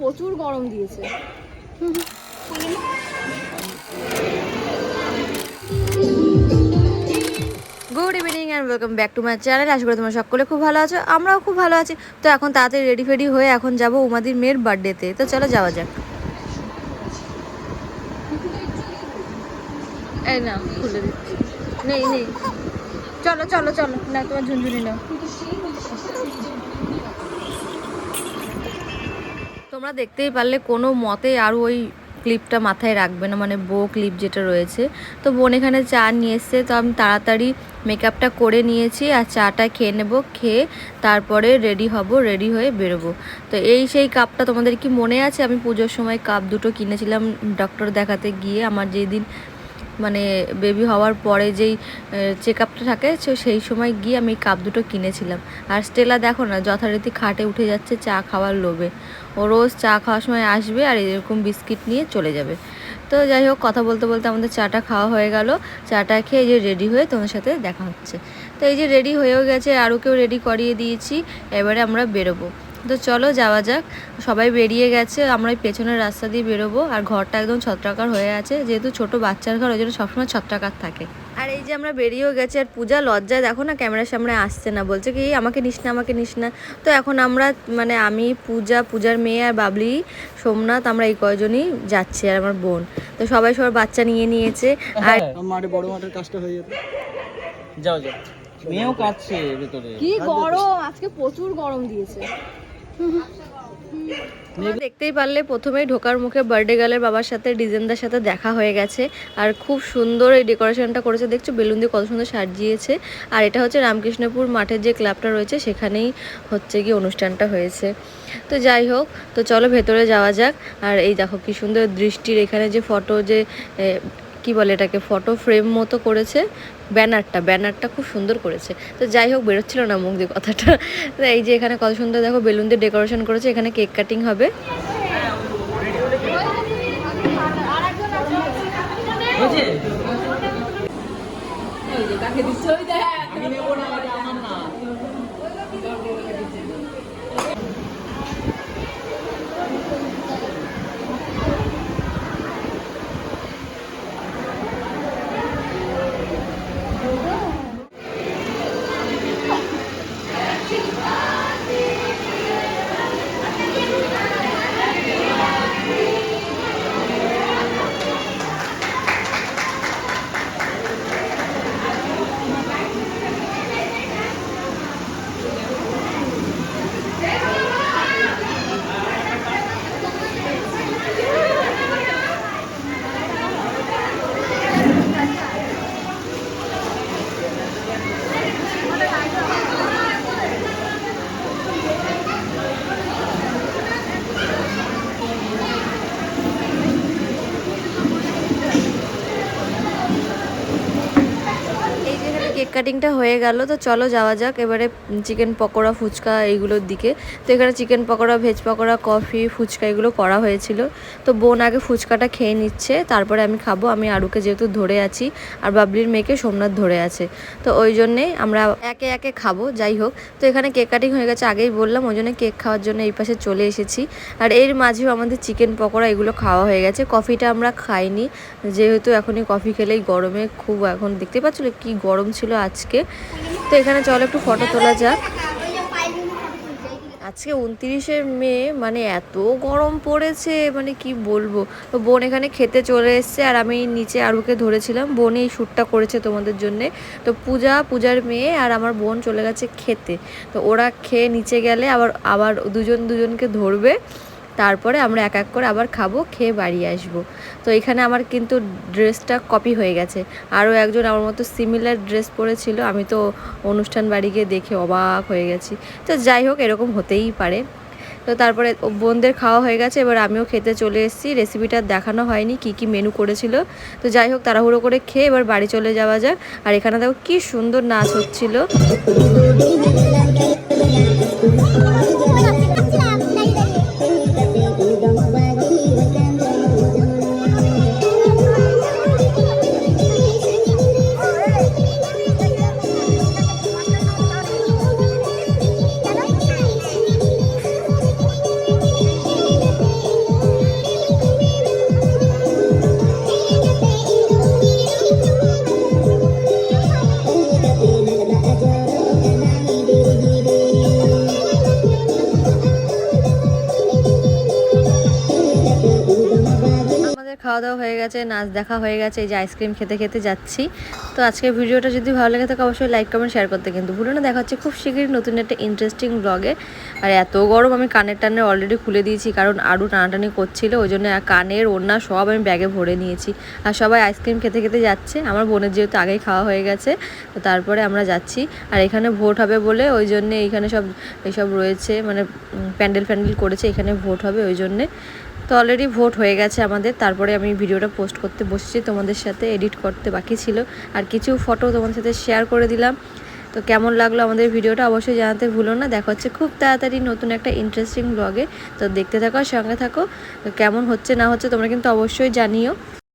প্রচুর গরম দিয়েছে। Good evening and welcome back to my channel আশা করি তোমরা সকলে খুব ভালো আছো আমরাও খুব ভালো আছি। তো এখন তাড়াতাড়ি রেডি ফেডি হয়ে এখন যাব উমাদির মেয়ের বার্থডেতে তো। চলো যাওয়া যাক। এই না খুলে দিচ্ছি। নেই নেই। চলো চলো চলো। না তোমার ঝুনঝুনি নাও। তোমরা দেখতেই পারলে কোনো মতে আর ওই ক্লিপটা মাথায় রাখবে না মানে বো ক্লিপ যেটা রয়েছে। তো বোন এখানে চা নিয়ে এসছে, তো আমি তাড়াতাড়ি মেকআপটা করে নিয়েছি আর চাটা খেয়ে নেব, খেয়ে তারপরে রেডি হব রেডি হয়ে বেরোবো। তো এই সেই কাপটা তোমাদের কি মনে আছে? আমি পুজোর সময় কাপ দুটো কিনেছিলাম ডক্টর দেখাতে গিয়ে, আমার যেই দিন মানে বেবি হওয়ার পরে যেই চেক আপটা থাকে সেই সময় গিয়ে আমি কাপ দুটো কিনেছিলাম। আর স্টেলা দেখো না, যথারীতি খাটে উঠে যাচ্ছে চা খাওয়ার লোভে। ও রোজ চা খাওয়ার সময় আসবে আর এরকম বিস্কিট নিয়ে চলে যাবে। তো যাই হোক, কথা বলতে বলতে আমাদের চাটা খাওয়া হয়ে গেল। চাটা খেয়ে যে রেডি হয়ে তোমার সাথে দেখা হচ্ছে। তো এই যে রেডি হয়েও গেছে আরও কেউ রেডি করিয়ে দিয়েছি, এবারে আমরা বেরোবো। তো চলো যাওয়া যাক। সবাই বেরিয়ে গেছে আমরা এই পেছনের রাস্তা দিয়ে বেরোবো। আর ঘরটা একদম ছত্রাকার হয়ে আছে যেহেতু ছোট বাচ্চার ঘর ওই জন্য সবসময় ছত্রাকার থাকে। আর এই যে আমরা বেরিয়েও গেছি আর পূজা লজ্জায় দেখো না ক্যামেরার সামনে আসছে না বলছে কি "এই আমাকে নিস না আমাকে নিস না। তো এখন আমরা মানে আমি পূজা পূজার মেয়ে আর বাবলি সোমনাথ আমরা এই কয়জনই যাচ্ছি আর আমার বোন। তো সবাই সবার বাচ্চা নিয়ে নিয়েছে আর মাঠে বড় মাঠের কাজটা হয়ে যেত যাও যাও। মেয়েও কাঁদছে ভেতরে। কি গরম আজকে প্রচুর গরম দিয়েছে। দেখতেই পারলে, প্রথমেই ঢোকার মুখে বার্থডে গার্লের বাবার সাথে, ডিজেনদার সাথে দেখা হয়ে গেছে। আর খুব সুন্দর এই ডেকোরেশনটা করেছে। দেখছ, বেলুন দিয়ে কত সুন্দর সাজিয়েছে। আর এটা হচ্ছে রামকৃষ্ণপুর মাঠের যে ক্লাবটা রয়েছে, সেখানেই হচ্ছে কি অনুষ্ঠানটা হয়েছে। তো যাই হোক, তো চলো ভেতরে যাওয়া যাক। আর এই দেখো, কি সুন্দর দৃষ্টির এখানে যে ফটো যে কি বলে এটাকে ফটো ফ্রেম মতো করেছে ব্যানারটা ব্যানারটা খুব সুন্দর করেছে। তো যাই হোক বেরোচ্ছিল না মুখ দিয়ে কথাটা। তো এই যে এখানে কত সুন্দর দেখো বেলুন দিয়ে ডেকোরেশন করেছে এখানে কেক কাটিং হবে। এই কাটিংটা হয়ে গেল, তো চলো যাওয়া যাক। এবারে চিকেন পকোড়া, ফুচকা এইগুলোর দিকে। তো এখানে chicken pakora, veg pakora, coffee, phuchka এগুলো করা হয়েছিল। তো বোন আগে ফুচকাটা খেয়ে নিচ্ছে, তারপরে আমি খাব। আমি আরুকে যেহেতু ধরে আছি, আর বাবলির মেয়েকে সোমনাথ ধরে আছে। তো ওই জন্যে আমরা একে একে খাব, যাই হোক। তো এখানে কেক কাটিং হয়ে গেছে, আগেই বললাম, ওই জন্য কেক খাওয়ার জন্য এই পাশে চলে এসেছি। আর এর মাঝেও আমাদের চিকেন পকোড়া এগুলো খাওয়া হয়ে গেছে। কফিটা আমরা খাইনি, যেহেতু এখনই কফি খেলেই গরমে খুব এখন দেখতে পাচ্ছিল কি গরম ছিল আজকে। তো এখানে চলো একটু ফটো তোলা যাক। আজকে উনত্রিশে মে মানে এত গরম পড়েছে মানে কি বলব? তো বোন এখানে খেতে চলে এসছে, আর আমি নিচে আরুকে ধরেছিলাম। বোন এই শ্যুটটা করেছে তোমাদের জন্যে। তো পূজা, পূজার মেয়ে আর আমার বোন চলে গেছে খেতে। তো ওরা খেয়ে নিচে গেলে আবার আবার দুজন দুজনকে ধরবে। তারপরে আমরা এক এক করে আবার খাব, খেয়ে বাড়ি আসব। তো এখানে আমার কিন্তু ড্রেসটা কপি হয়ে গেছে। আরও একজন আমার মতো সিমিলার ড্রেস পরেছিল, আমি তো অনুষ্ঠান বাড়ি গিয়ে দেখে অবাক হয়ে গেছি। তো যাই হোক, এরকম হতেই পারে। তো তারপরে বোনদের খাওয়া হয়ে গেছে, এবার আমিও খেতে চলে এসেছি। রেসিপিটা দেখানো হয়নি, কি কি মেনু করেছিল। তো যাই হোক, তাড়াহুড়ো করে খেয়ে এবার বাড়ি চলে যাওয়া যাক। আর এখানে দেখো কি সুন্দর নাচ হচ্ছিল। গেছে, নাচ দেখা হয়ে গেছে, এই যে আইসক্রিম খেতে খেতে যাচ্ছি। তো আজকের ভিডিওটা যদি ভালো লাগে থাকে, অবশ্যই লাইক কমেন্ট শেয়ার করতে কিন্তু ভুলো না। দেখা হচ্ছে খুব শীঘ্রই নতুন একটা ইন্টারেস্টিং ব্লগে আর এত গরম, আমি কানের টানের অলরেডি খুলে দিয়েছি, কারণ আরও টানাটানি করছিল, ওই জন্য কানের ওড়না সব আমি ব্যাগে ভরে নিয়েছি। আর সবাই আইসক্রিম খেতে খেতে যাচ্ছে। আমার বোনের যেহেতু আগেই খাওয়া হয়ে গেছে, তো তারপরে আমরা যাচ্ছি। আর এখানে ভোট হবে বলে, ওই জন্যে এইখানে সব এইসব রয়েছে মানে প্যান্ডেল ফ্যান্ডেল করেছে, এখানে ভোট হবে ওই জন্যে। তো অলরেডি ভোট হয়ে গেছে আমাদের। তারপরে আমি ভিডিওটা পোস্ট করতে বসেছি। তোমাদের সাথে এডিট করতে বাকি ছিল। আর কিছু ফটো তোমাদের সাথে শেয়ার করে দিলাম। তো কেমন লাগল আমাদের ভিডিওটা অবশ্যই জানাতে ভুলো না। দেখা হচ্ছে খুব তাড়াতাড়ি নতুন একটা ইন্টারেস্টিং ব্লগে তো দেখতে থাকো সঙ্গে থাকো। তো কেমন হচ্ছে না হচ্ছে তোমরা কিন্তু অবশ্যই জানিও।